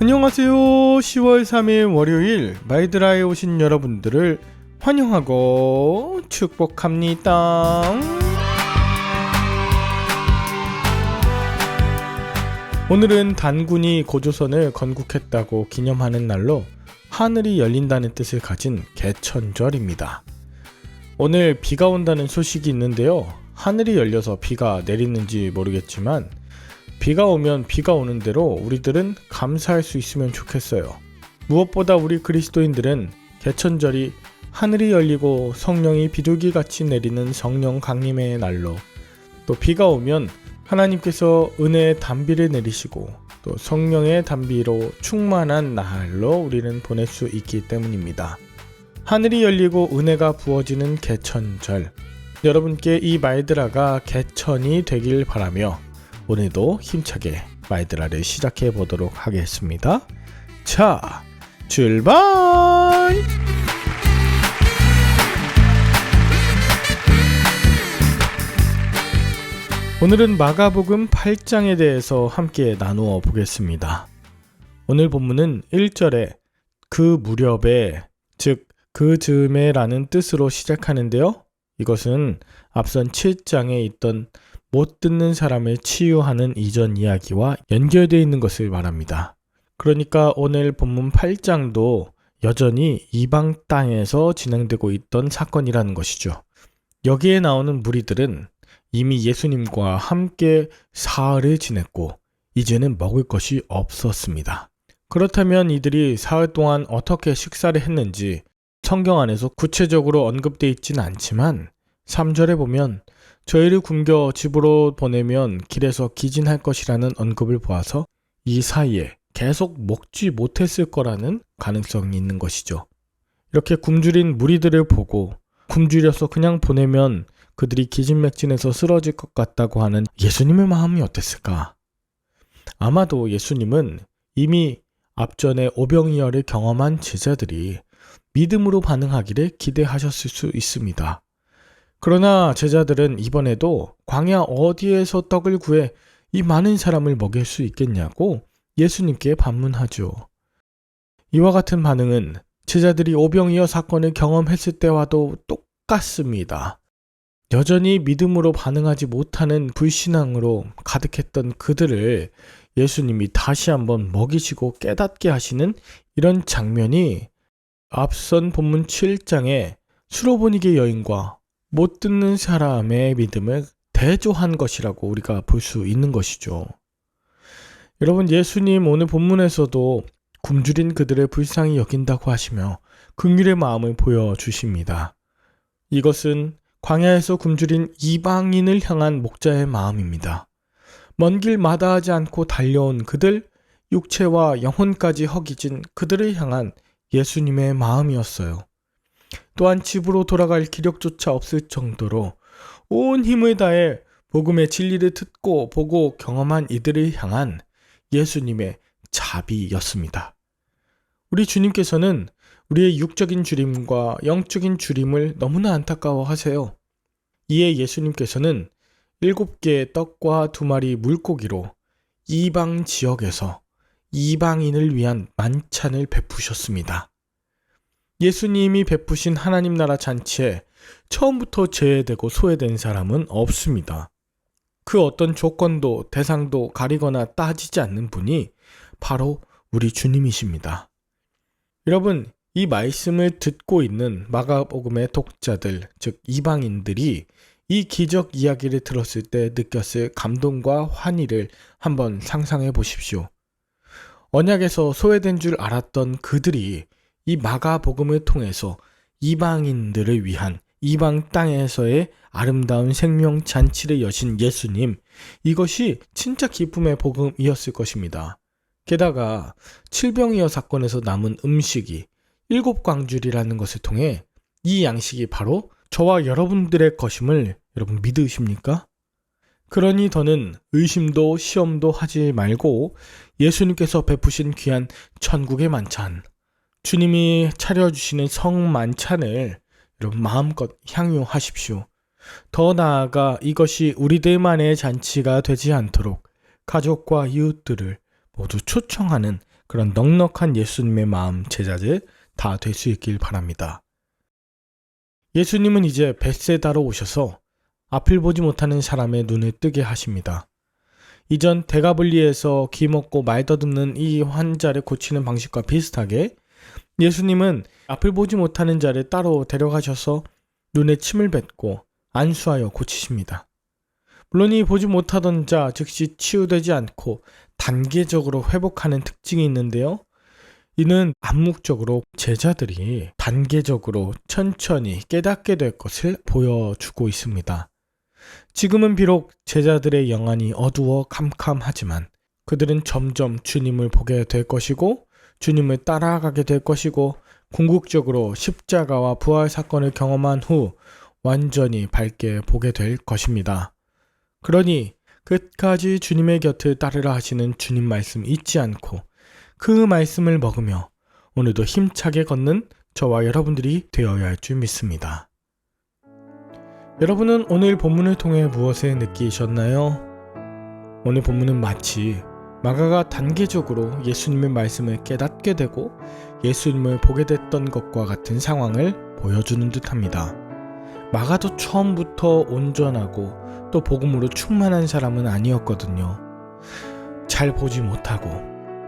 안녕하세요. 10월 3일 월요일 마이드라에 오신 여러분들을 환영하고 축복합니다. 오늘은 단군이 고조선을 건국했다고 기념하는 날로 하늘이 열린다는 뜻을 가진 개천절입니다. 오늘 비가 온다는 소식이 있는데요. 하늘이 열려서 비가 내리는지 모르겠지만 비가 오면 비가 오는 대로 우리들은 감사할 수 있으면 좋겠어요. 무엇보다 우리 그리스도인들은 개천절이 하늘이 열리고 성령이 비둘기 같이 내리는 성령 강림의 날로 또 비가 오면 하나님께서 은혜의 단비를 내리시고 또 성령의 단비로 충만한 날로 우리는 보낼 수 있기 때문입니다. 하늘이 열리고 은혜가 부어지는 개천절. 여러분께 이 말드라가 개천이 되길 바라며 오늘도 힘차게 말드라를 시작해 보도록 하겠습니다. 자, 출발! 오늘은 마가복음 8장에 대해서 함께 나누어 보겠습니다. 오늘 본문은 1절에 그 무렵에 즉 그 즈음에라는 뜻으로 시작하는데요. 이것은 앞선 7장에 있던 못 듣는 사람을 치유하는 이전 이야기와 연결되어 있는 것을 말합니다. 그러니까 오늘 본문 8장도 여전히 이방 땅에서 진행되고 있던 사건이라는 것이죠. 여기에 나오는 무리들은 이미 예수님과 함께 사흘을 지냈고 이제는 먹을 것이 없었습니다. 그렇다면 이들이 사흘 동안 어떻게 식사를 했는지 성경 안에서 구체적으로 언급되어 있지는 않지만 3절에 보면 저희를 굶겨 집으로 보내면 길에서 기진할 것이라는 언급을 보아서 이 사이에 계속 먹지 못했을 거라는 가능성이 있는 것이죠. 이렇게 굶주린 무리들을 보고 굶주려서 그냥 보내면 그들이 기진맥진해서 쓰러질 것 같다고 하는 예수님의 마음이 어땠을까? 아마도 예수님은 이미 앞전에 오병이어를 경험한 제자들이 믿음으로 반응하기를 기대하셨을 수 있습니다. 그러나 제자들은 이번에도 광야 어디에서 떡을 구해 이 많은 사람을 먹일 수 있겠냐고 예수님께 반문하죠. 이와 같은 반응은 제자들이 오병이어 사건을 경험했을 때와도 똑같습니다. 여전히 믿음으로 반응하지 못하는 불신앙으로 가득했던 그들을 예수님이 다시 한번 먹이시고 깨닫게 하시는 이런 장면이 앞선 본문 7장의 수로보니게 여인과 못 듣는 사람의 믿음을 대조한 것이라고 우리가 볼 수 있는 것이죠. 여러분, 예수님 오늘 본문에서도 굶주린 그들의 불쌍히 여긴다고 하시며 긍휼의 마음을 보여주십니다. 이것은 광야에서 굶주린 이방인을 향한 목자의 마음입니다. 먼 길 마다하지 않고 달려온 그들, 육체와 영혼까지 허기진 그들을 향한 예수님의 마음이었어요. 또한 집으로 돌아갈 기력조차 없을 정도로 온 힘을 다해 복음의 진리를 듣고 보고 경험한 이들을 향한 예수님의 자비였습니다. 우리 주님께서는 우리의 육적인 주림과 영적인 주림을 너무나 안타까워 하세요. 이에 예수님께서는 일곱 개의 떡과 두 마리 물고기로 이방 지역에서 이방인을 위한 만찬을 베푸셨습니다. 예수님이 베푸신 하나님 나라 잔치에 처음부터 제외되고 소외된 사람은 없습니다. 그 어떤 조건도 대상도 가리거나 따지지 않는 분이 바로 우리 주님이십니다. 여러분, 이 말씀을 듣고 있는 마가복음의 독자들, 즉 이방인들이 이 기적 이야기를 들었을 때 느꼈을 감동과 환희를 한번 상상해 보십시오. 언약에서 소외된 줄 알았던 그들이 이 마가복음을 통해서 이방인들을 위한 이방 땅에서의 아름다운 생명 잔치를 여신 예수님, 이것이 진짜 기쁨의 복음이었을 것입니다. 게다가 칠병이어 사건에서 남은 음식이 일곱 광줄이라는 것을 통해 이 양식이 바로 저와 여러분들의 것임을 여러분 믿으십니까? 그러니 더는 의심도 시험도 하지 말고 예수님께서 베푸신 귀한 천국의 만찬, 주님이 차려주시는 성만찬을 여러분 마음껏 향유하십시오. 더 나아가 이것이 우리들만의 잔치가 되지 않도록 가족과 이웃들을 모두 초청하는 그런 넉넉한 예수님의 마음 제자들 다 될 수 있길 바랍니다. 예수님은 이제 벳세다로 오셔서 앞을 보지 못하는 사람의 눈을 뜨게 하십니다. 이전 대가블리에서 귀 먹고 말 더듬는 이 환자를 고치는 방식과 비슷하게 예수님은 앞을 보지 못하는 자를 따로 데려가셔서 눈에 침을 뱉고 안수하여 고치십니다. 물론 이 보지 못하던 자 즉시 치유되지 않고 단계적으로 회복하는 특징이 있는데요. 이는 암묵적으로 제자들이 단계적으로 천천히 깨닫게 될 것을 보여주고 있습니다. 지금은 비록 제자들의 영안이 어두워 캄캄하지만 그들은 점점 주님을 보게 될 것이고 주님을 따라가게 될 것이고 궁극적으로 십자가와 부활 사건을 경험한 후 완전히 밝게 보게 될 것입니다. 그러니 끝까지 주님의 곁을 따르라 하시는 주님 말씀 잊지 않고 그 말씀을 먹으며 오늘도 힘차게 걷는 저와 여러분들이 되어야 할 줄 믿습니다. 여러분은 오늘 본문을 통해 무엇을 느끼셨나요? 오늘 본문은 마치 마가가 단계적으로 예수님의 말씀을 깨닫게 되고 예수님을 보게 됐던 것과 같은 상황을 보여주는 듯합니다. 마가도 처음부터 온전하고 또 복음으로 충만한 사람은 아니었거든요. 잘 보지 못하고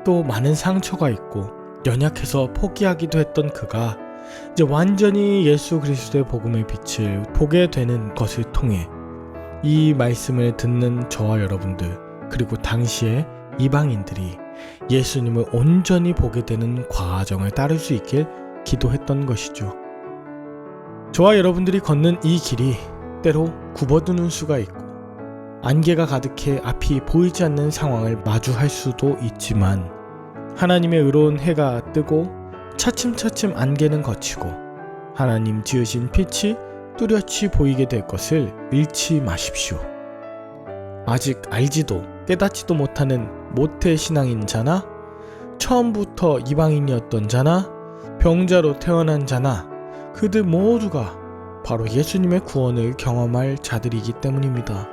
또 많은 상처가 있고 연약해서 포기하기도 했던 그가 이제 완전히 예수 그리스도의 복음의 빛을 보게 되는 것을 통해 이 말씀을 듣는 저와 여러분들 그리고 당시에 이방인들이 예수님을 온전히 보게 되는 과정을 따를 수 있길 기도했던 것이죠. 저와 여러분들이 걷는 이 길이 때로 굽어두는 수가 있고 안개가 가득해 앞이 보이지 않는 상황을 마주할 수도 있지만 하나님의 의로운 해가 뜨고 차츰차츰 안개는 거치고 하나님 지으신 빛이 뚜렷이 보이게 될 것을 잃지 마십시오. 아직 알지도 깨닫지도 못하는 모태 신앙인 자나 처음부터 이방인이었던 자나 병자로 태어난 자나 그들 모두가 바로 예수님의 구원을 경험할 자들이기 때문입니다.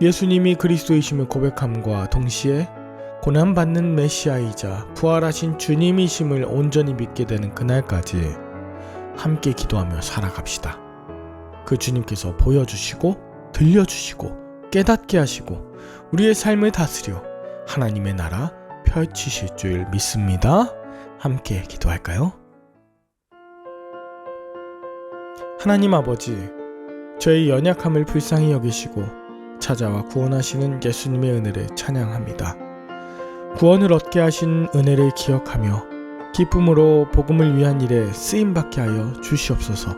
예수님이 그리스도이심을 고백함과 동시에 고난받는 메시아이자 부활하신 주님이심을 온전히 믿게 되는 그날까지 함께 기도하며 살아갑시다. 그 주님께서 보여주시고 들려주시고 깨닫게 하시고 우리의 삶을 다스려 하나님의 나라 펼치실 줄 믿습니다. 함께 기도할까요? 하나님 아버지, 저의 연약함을 불쌍히 여기시고 찾아와 구원하시는 예수님의 은혜를 찬양합니다. 구원을 얻게 하신 은혜를 기억하며 기쁨으로 복음을 위한 일에 쓰임 받게 하여 주시옵소서.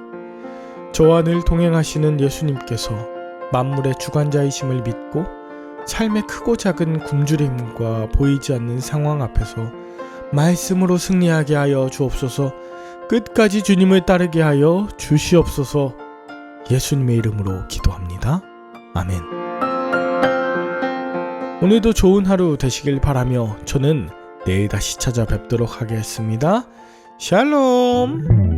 저와 늘 동행하시는 예수님께서 만물의 주관자이심을 믿고 삶의 크고 작은 굶주림과 보이지 않는 상황 앞에서 말씀으로 승리하게 하여 주옵소서. 끝까지 주님을 따르게 하여 주시옵소서. 예수님의 이름으로 기도합니다. 아멘. 오늘도 좋은 하루 되시길 바라며 저는 내일 다시 찾아뵙도록 하겠습니다. 샬롬!